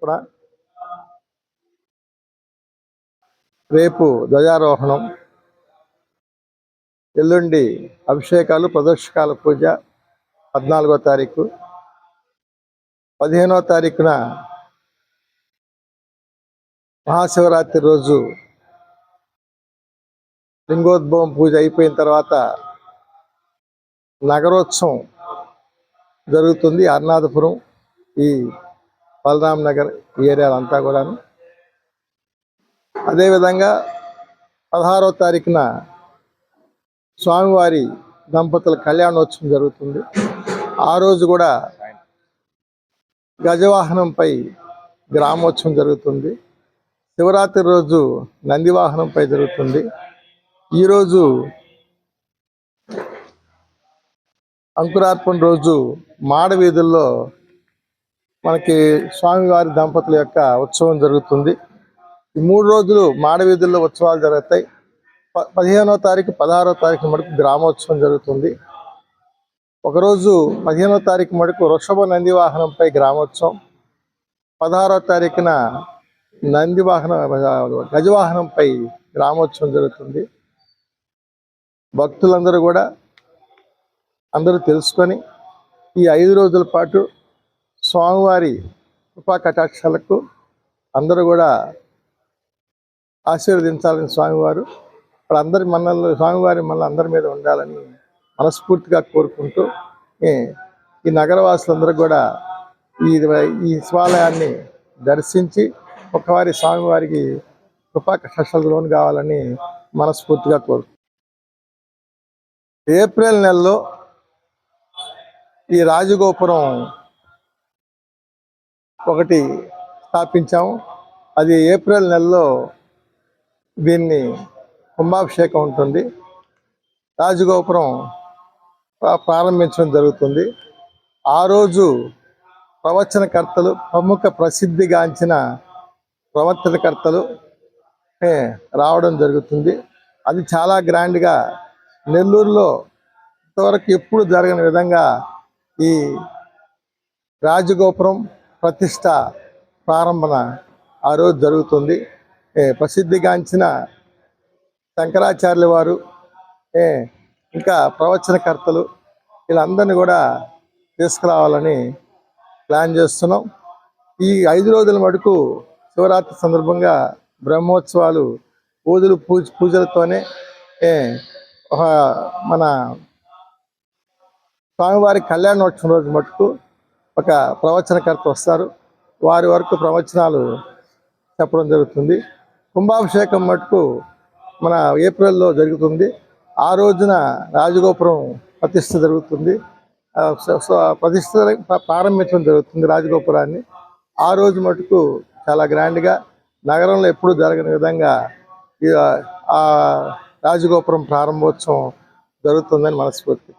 కూడా రేపు ధ్వజారోహణం ఎల్లుండి అభిషేకాలు ప్రదర్శకాల పూజ పద్నాలుగో తారీఖు. పదిహేనో తారీఖున మహాశివరాత్రి రోజు లింగోద్భవం పూజ అయిపోయిన తర్వాత నగరోత్సవం జరుగుతుంది. అరునాథపురం ఈ బలరాం నగర్ ఈ ఏరియాలంతా కూడాను. అదేవిధంగా పదహారో తారీఖున స్వామివారి దంపతుల కళ్యాణోత్సవం జరుగుతుంది. ఆ రోజు కూడా గజవాహనంపై గ్రామోత్సవం జరుగుతుంది. శివరాత్రి రోజు నందివాహనంపై జరుగుతుంది. ఈరోజు అంకురార్పణ రోజు మాడ వీధుల్లో మనకి స్వామివారి దంపతుల యొక్క ఉత్సవం జరుగుతుంది. ఈ మూడు రోజులు మాడవీధుల్లో ఉత్సవాలు జరుగుతాయి. ప- పదిహేనో తారీఖు పదహారో తారీఖు మటుకు గ్రామోత్సవం జరుగుతుంది. ఒకరోజు పదిహేనో తారీఖు మటుకు వృషభ నంది వాహనంపై గ్రామోత్సవం. పదహారో తారీఖున నంది వాహన గజవాహనంపై గ్రామోత్సవం జరుగుతుంది. భక్తులందరూ కూడా అందరూ తెలుసుకొని ఈ ఐదు రోజుల పాటు స్వామివారి కృపా కటాక్షాలకు అందరూ కూడా ఆశీర్వదించాలని స్వామివారు. ఇప్పుడు అందరి మనల్ని స్వామివారి మన అందరి మీద ఉండాలని మనస్ఫూర్తిగా కోరుకుంటూ ఈ నగరవాసులందరూ కూడా ఈ ఈ శివాలయాన్ని దర్శించి ఒకవారి స్వామివారికి కృపా లోన్ లోను కావాలని మనస్ఫూర్తిగా కోరు ఏప్రిల్ నెలలో ఈ రాజగోపురం ఒకటి స్థాపించాము. అది ఏప్రిల్ నెలలో దీన్ని కుంభాభిషేకం ఉంటుంది. రాజగోపురం ప్రారంభించడం జరుగుతుంది. ఆ రోజు ప్రవచనకర్తలు ప్రముఖ ప్రసిద్ధిగాంచిన ప్రవచనకర్తలు రావడం జరుగుతుంది. అది చాలా గ్రాండ్గా నెల్లూరులో ఇంతవరకు ఎప్పుడు జరగని విధంగా ఈ రాజగోపురం ప్రతిష్ట ప్రారంభన ఆ రోజు జరుగుతుంది. ఏ, ప్రసిద్ధిగాంచిన శంకరాచార్యుల వారు ఏ, ఇంకా ప్రవచనకర్తలు వీళ్ళందరినీ కూడా తీసుకురావాలని ప్లాన్ చేస్తున్నాం. ఈ ఐదు రోజుల మటుకు శివరాత్రి సందర్భంగా బ్రహ్మోత్సవాలు పూజలు పూజ పూజలతోనే ఒక మన స్వామివారి కళ్యాణోత్సవం రోజు మటుకు ఒక ప్రవచనకర్త వస్తారు. వారి వరకు ప్రవచనాలు చెప్పడం జరుగుతుంది. కుంభాభిషేకం మటుకు మన ఏప్రిల్లో జరుగుతుంది. ఆ రోజున రాజగోపురం ప్రతిష్ఠ జరుగుతుంది. ప్రతిష్ట ప్రతిష్ఠ ప్ర- ప్రారంభించడం జరుగుతుంది రాజగోపురాన్ని. ఆ రోజు మటుకు చాలా గ్రాండ్గా నగరంలో ఎప్పుడూ జరగని విధంగా ఈ ఆ రాజగోపురం ప్రారంభోత్సవం జరుగుతుందని మనస్ఫూర్తి